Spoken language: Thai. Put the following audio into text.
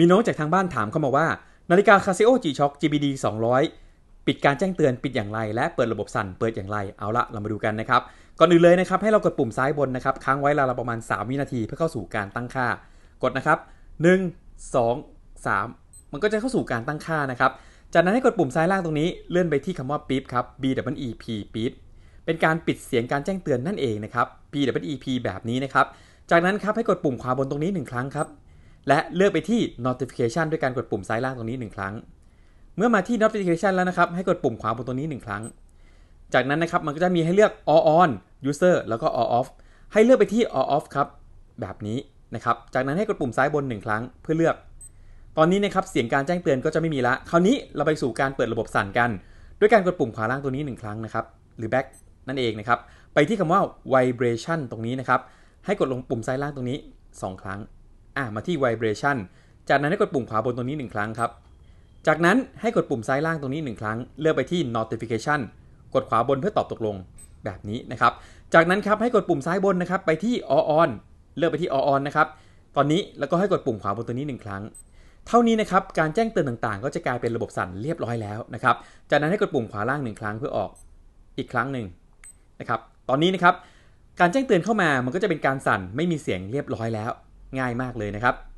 มีน้องจากทางบ้านถามเข้ามาว่า นาฬิกา Casio G-Shock GBD 200 ปิดการแจ้งเตือนปิดอย่างไร และเปิดระบบสั่นเปิดอย่างไรเอาละเรามาดูกันนะครับก่อนอื่นเลยนะครับให้เรากดปุ่มซ้ายบนนะครับค้างไว้ราวๆประมาณ 3 วินาทีเพื่อเข้าสู่การตั้งค่า กดนะครับ 1 2 3 มันก็จะเข้าสู่การตั้งค่านะครับจากนั้นให้กดปุ่มซ้ายล่างตรงนี้เลื่อนไปที่คำว่าปี๊บครับ B W E P ปี๊บเป็นการปิดเสียงการแจ้งเตือนนั่นเองนะครับ P W E P แบบนี้นะครับจากนั้นครับให้กดปุ่มขวาบนตรงนี้ 1 ครั้งครับ และเลือกไปที่ notification ด้วยการกดปุ่มซ้ายล่างตรงนี้ 1 ครั้ง เมื่อมาที่ notification แล้วนะครับ ให้กดปุ่มขวาบนตรงนี้ 1 ครั้ง จากนั้นนะครับ มันก็จะมีให้เลือก all on user แล้วก็ all off ให้เลือกไปที่ all off ครับ แบบนี้นะครับ จากนั้นให้กดปุ่มซ้ายบน 1 ครั้งเพื่อเลือก ตอนนี้นะครับ เสียงการแจ้งเตือนก็จะไม่มีละ คราวนี้เราไปสู่การเปิดระบบสั่นกัน ด้วยการกดปุ่มขวาล่างตัวนี้ 1 ครั้งนะครับ หรือ back นั่นเองนะครับ ไปที่คำว่า vibration ตรงนี้นะครับ ให้กดลงปุ่มซ้ายล่างตรงนี้ 2 ครั้ง อะมาที่ vibration จากนั้นให้กดปุ่มขวาบนตรงนี้ 1 ครั้งครับ จากนั้นให้กดปุ่มซ้ายล่างตรงนี้ 1 ครั้ง เลือกไปที่ notification กดขวาบนเพื่อตอบตกลงแบบนี้นะครับ จากนั้นครับให้กดปุ่มซ้ายบนนะครับไปที่ all on เลือกไปที่ all on นะครับ ตอนนี้แล้วก็ให้กดปุ่มขวาบนตัวนี้ 1 ครั้ง เท่านี้นะครับการแจ้งเตือนต่างๆ ก็จะกลายเป็นระบบสั่นเรียบร้อยแล้วนะครับ จากนั้นให้กดปุ่มขวาล่าง1ครั้งเพื่อออกอีกครั้งหนึ่งนะครับ ตอนนี้นะครับการแจ้งเตือนเข้ามามันก็จะเป็นการสั่นไม่มีเสียงเรียบร้อยแล้ว ง่ายมากเลยนะครับ